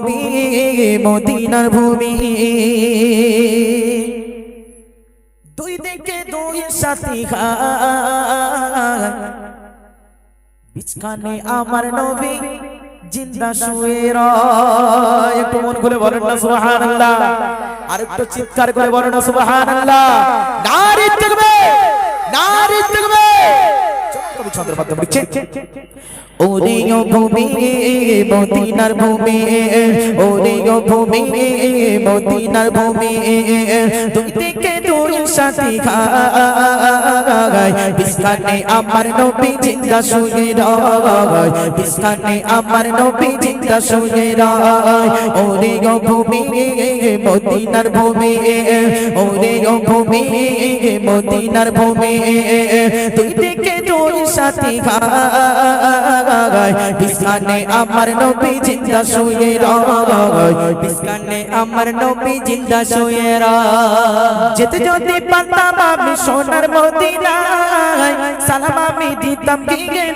ভূমি, মদিনার ভূমি। দুই দিকে দুই সাথী বিছখানে আমার নবী জিন্দা শুয়ে একটু মন খুলে বলেন না আর একটু চিৎকার করে বলেন না, সুবহানাল্লাহ। নারী থাকবে নারী কবি ছন্দের মাধ্যমে লিখছে ওরে ও ভূমি, মদিনার ভূমি ওরে ভূমি, মদিনার ভূমি, দুই দিকে দুই সাথী খায় বিস্তানে আমার নবী জিন্দা শুয়ে রয়। বিস্তানে আমার নবী জিন্দা শুয়ে রয়। ওরে ভূমি, মদিনার ভূমি ওরে ভূমি, মদিনার ভূমি, দুই দিকে দুই সাথী খায় বিস্তানে আমার নবী জিন্দা শুয়ে রয়। আমার নবী জিন্দা শুয়ে রয়। যদি পারতাম আমি সোনার মদিনায়, সালাম আমি দিতাম কি গে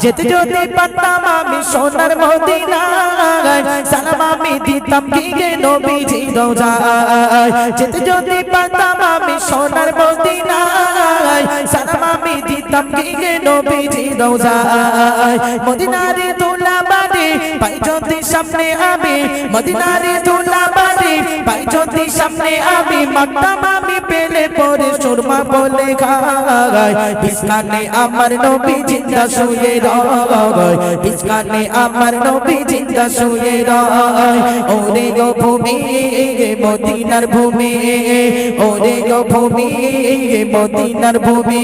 যেতে যদি পারতাম আমি সোনার মদিনায়, সালাম আমি দিতাম কি গে নবীজি রওজায় যেতে যদি পারতাম আমি সোনার মদিনায় সালাম আমি দিতাম কি গে নবীজি রওজায় মদিনারে তোলা বাড়ি পাই যদি সামনে আমি, মদিনারে তোলা বাড়ি যদি সামনে আমি মাকতাম আমি পেলে পরে সুরমা বলে খায় বিস্কানে আমার নবী জিন্দা শুয়ে রয়। বিস্কানে আমার নবী জিন্দা শুয়ে রয়। ওরে গো ভূমি, মদিনার ভূমি, ওরে গো ভূমি, মদিনার ভূমি।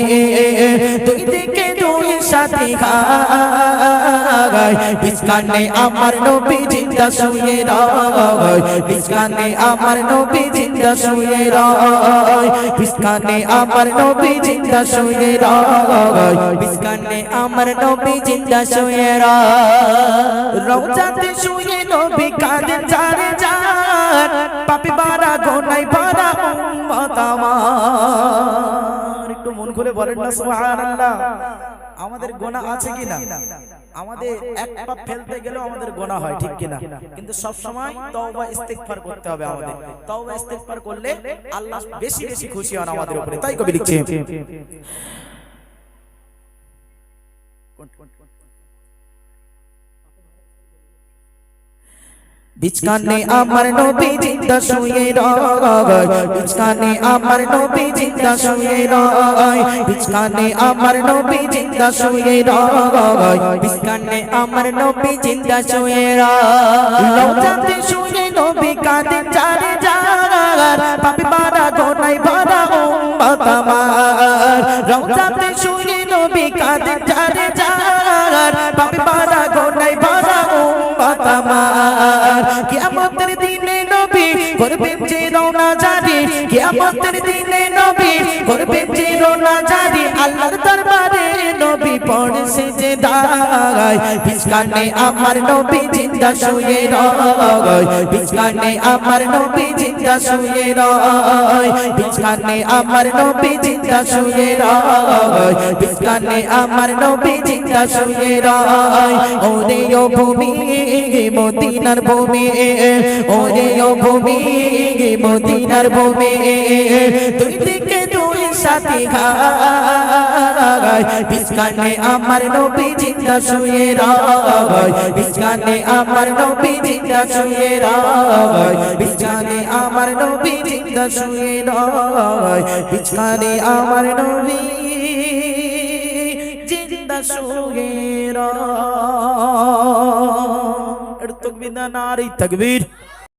দুই দিকে দুই সাথী খায় বিস্কানে আমার নবী জিন্দা শুয়ে রয়। বিস্কানে আমার নবী জিন্দা শুয়ে রয়। বিস্কানে আমার নবী জিন্দা শুয়ে রয়। বিস্কানে আমার নবী জিন্দা শুয়ে রয়। শুয়ে নবী কাঁদেন জারে যান পাপি বারা গোনাই বারা উম্মত আমার। একটু মন খুলে বলেন না, সুবহানাল্লাহ। আমাদের গোনা আছে কি না আমাদের এক পাপ ফেলতে গেলেও আমাদের গোনা হয় ঠিক কিনা কিন্তু সব সময় তওবা ইস্তিগফার করতে হবে আমাদের তওবা ইস্তিগফার করলে আল্লাহ বেশি বেশি খুশি হন আমাদের উপরে তাই কবি লিখছে বিচকানে আমার নবী জিন্দা শুয়ে রয় বিচকানে আমার নবী জিন্দা শুয়ে রয় বিচকানে আমার নবী জিন্দা শুয়ে রয় বিচকানে আমার নবী জিন্দা শুয়ে রয় লৌজাতে শুয়ে নবী কাঁদে জারে জার পাপি বারা গোনাই বারা উম্মত আমার লৌজাতে শুয়ে নবী কাঁদে রওনা জারি কিয়ামতের দিনে নবী করবেন চির না জারি আল্লাহর দরবারে নবী পড়ছে যে দাঁড়ায় বিছকানে আমার নবী জিন্দা শুয়ে রয়। বিছকানে আমার নবী জিন্দা শুয়ে রয়। বিছকানে আমার নবী জিন্দা শুয়ে রয়। বিছকানে আমার নবী জিন্দা শুয়ে রয়। ওরে ও ভূমি, মদিনার ভূমি, ওরে ও ভূমি, মদিনার ভূমি। দুই দিকে দুই সাথী খায় বিছকানে আমার নবী জিন্দা শুয়ে রয়। বিছকানে আমার নবী জিন্দা শুয়ে রয়। বিছকানে আমার নবী জিন্দা শুয়ে রয়। বিছকানে আমার নবী জিন্দা শুয়ে রয়। তকবীর না নারী তকবীর।